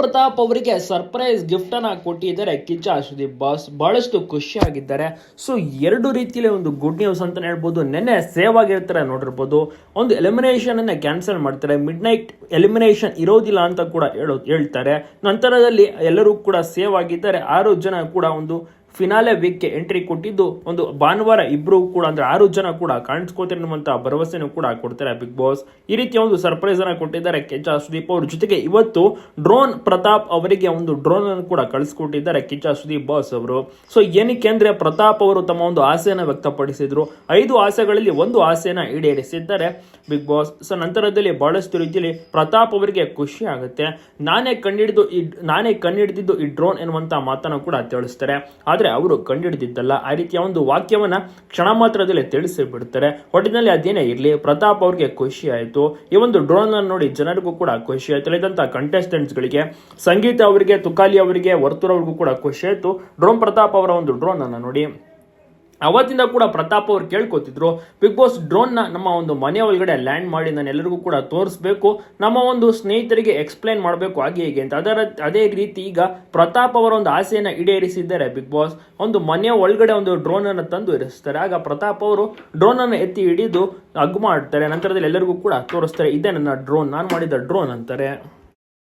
ಪ್ರತಾಪ್ ಅವರಿಗೆ surprise gift ಅನ್ನ ಕೊಟ್ಟಿದ್ದಾರೆ. ಕಿಚ್ಚ, ಸುದೀಪ್ ಬಾಸ್ ಬಹಳಷ್ಟು ಖುಷಿಯಾಗಿದ್ದಾರೆ. ಸೊ ಎರಡು ರೀತಿಯಲ್ಲಿ ಒಂದು ಗುಡ್ ನ್ಯೂಸ್ ಅಂತ ಹೇಳ್ಬೋದು. ನೆನ್ನೆ ಸೇವ್ ಆಗಿರ್ತಾರೆ ನೋಡಿರ್ಬೋದು. ಒಂದು ಎಲಿಮಿನೇಷನ್ ಅನ್ನ ಕ್ಯಾನ್ಸಲ್ ಮಾಡ್ತಾರೆ. ಮಿಡ್ ನೈಟ್ ಎಲಿಮಿನೇಷನ್ ಇರೋದಿಲ್ಲ ಅಂತ ಕೂಡ ಹೇಳೋ ಹೇಳ್ತಾರೆ. ನಂತರದಲ್ಲಿ ಎಲ್ಲರೂ ಕೂಡ ಸೇವ್ ಆಗಿದ್ದಾರೆ. ಆರು ಜನ ಕೂಡ ಒಂದು ಫಿನಾಲೆ ವೀಕ್ಗೆ ಎಂಟ್ರಿ ಕೊಟ್ಟಿದ್ದು ಒಂದು ಭಾನುವಾರ ಇಬ್ಬರು ಕೂಡ, ಅಂದ್ರೆ ಆರು ಜನ ಕೂಡ ಕಾಣಿಸ್ಕೋತಾರೆ ಅನ್ನುವಂಥ ಭರವಸೆಯನ್ನು ಕೂಡ ಕೊಡ್ತಾರೆ ಬಿಗ್ ಬಾಸ್ ಈ ರೀತಿಯ ಒಂದು ಸರ್ಪ್ರೈಸ್ ಅನ್ನ ಕೊಟ್ಟಿದ್ದಾರೆ ಕಿಚ್ಚ ಸುದೀಪ್ ಅವ್ರ. ಜೊತೆಗೆ ಇವತ್ತು ಡ್ರೋನ್ ಪ್ರತಾಪ್ ಅವರಿಗೆ ಒಂದು ಡ್ರೋನ್ ಅನ್ನು ಕೂಡ ಕಳಿಸ್ಕೊಟ್ಟಿದ್ದಾರೆ ಕಿಚ್ಚ ಸುದೀಪ್ ಬಾಸ್ ಅವರು. ಸೊ ಏನಕ್ಕೆ ಅಂದ್ರೆ ಪ್ರತಾಪ್ ಅವರು ತಮ್ಮ ಒಂದು ಆಸೆಯನ್ನು ವ್ಯಕ್ತಪಡಿಸಿದ್ರು. ಐದು ಆಸೆಗಳಲ್ಲಿ ಒಂದು ಆಸೆಯನ್ನು ಈಡೇರಿಸಿದ್ದಾರೆ ಬಿಗ್ ಬಾಸ್ ಸೊ ನಂತರದಲ್ಲಿ ಬಹಳಷ್ಟು ರೀತಿಯಲ್ಲಿ ಪ್ರತಾಪ್ ಅವರಿಗೆ ಖುಷಿ ಆಗುತ್ತೆ. ನಾನೇ ಕಂಡಿಡಿದು ಈ, ನಾನೇ ಕಂಡಿಡಿದಿದ್ದು ಈ ಡ್ರೋನ್ ಎನ್ನುವಂತ ಮಾತನ್ನು ಕೂಡ ತಿಳಿಸ್ತಾರೆ. ಆದ್ರೆ ಅವರು ಕಂಡುಹಿಡಿದಿದ್ದಲ್ಲ ಆ ರೀತಿಯ ಒಂದು ವಾಕ್ಯವನ್ನ ಕ್ಷಣ ಮಾತ್ರದಲ್ಲಿ ತಿಳಿಸಿ ಬಿಡ್ತಾರೆ. ಒಟ್ಟಿನಲ್ಲಿ ಅದೇನೇ ಇರಲಿ. ಪ್ರತಾಪ್ ಅವ್ರಿಗೆ ಖುಷಿ ಆಯಿತು. ಈ ಒಂದು ಡ್ರೋನ್ ಅನ್ನು ನೋಡಿ ಜನರಿಗೂ ಕೂಡ ಖುಷಿ ಆಯ್ತು. ಕಂಟೆಸ್ಟೆಂಟ್ಸ್ ಕಂಟೆಸ್ಟೆಂಟ್ಸ್ಗಳಿಗೆ ಸಂಗೀತ ಅವರಿಗೆ, ತುಕಾಲಿ ಅವರಿಗೆ, ವರ್ತೂರ್ ಅವ್ರಿಗೂ ಕೂಡ ಖುಷಿ ಆಯ್ತು. ಡ್ರೋನ್ ಪ್ರತಾಪ್ ಅವರ ಒಂದು ಡ್ರೋನ್ ಅನ್ನು ನೋಡಿ. ಅವತ್ತಿಂದ ಕೂಡ ಪ್ರತಾಪ್ ಅವ್ರು ಕೇಳ್ಕೊತಿದ್ರು ಬಿಗ್ ಬಾಸ್ ಡ್ರೋನ್ನ ನಮ್ಮ ಒಂದು ಮನೆ ಒಳಗಡೆ ಲ್ಯಾಂಡ್ ಮಾಡಿ ನಾನು ಎಲ್ಲರಿಗೂ ಕೂಡ ತೋರಿಸ್ಬೇಕು, ನಮ್ಮ ಒಂದು ಸ್ನೇಹಿತರಿಗೆ ಎಕ್ಸ್ಪ್ಲೈನ್ ಮಾಡಬೇಕು ಹಾಗೆ ಹೀಗೆ ಅಂತ. ಅದರ, ಅದೇ ರೀತಿ ಈಗ ಪ್ರತಾಪ್ ಅವರ ಒಂದು ಆಸೆಯನ್ನು ಈಡೇರಿಸಿದ್ದಾರೆ ಬಿಗ್ ಬಾಸ್ ಒಂದು ಮನೆಯ ಒಳಗಡೆ ಒಂದು ಡ್ರೋನ್ ಅನ್ನು ತಂದು ಇರಿಸ್ತಾರೆ. ಆಗ ಪ್ರತಾಪ್ ಅವರು ಡ್ರೋನ್ ಅನ್ನು ಎತ್ತಿ ಹಿಡಿದು ಅಗ್ ಮಾಡ್ತಾರೆ. ನಂತರದಲ್ಲಿ ಎಲ್ಲರಿಗೂ ಕೂಡ ತೋರಿಸ್ತಾರೆ, ಇದೇ ನನ್ನ ಡ್ರೋನ್ ನಾನು ಮಾಡಿದ ಡ್ರೋನ್ ಅಂತಾರೆ.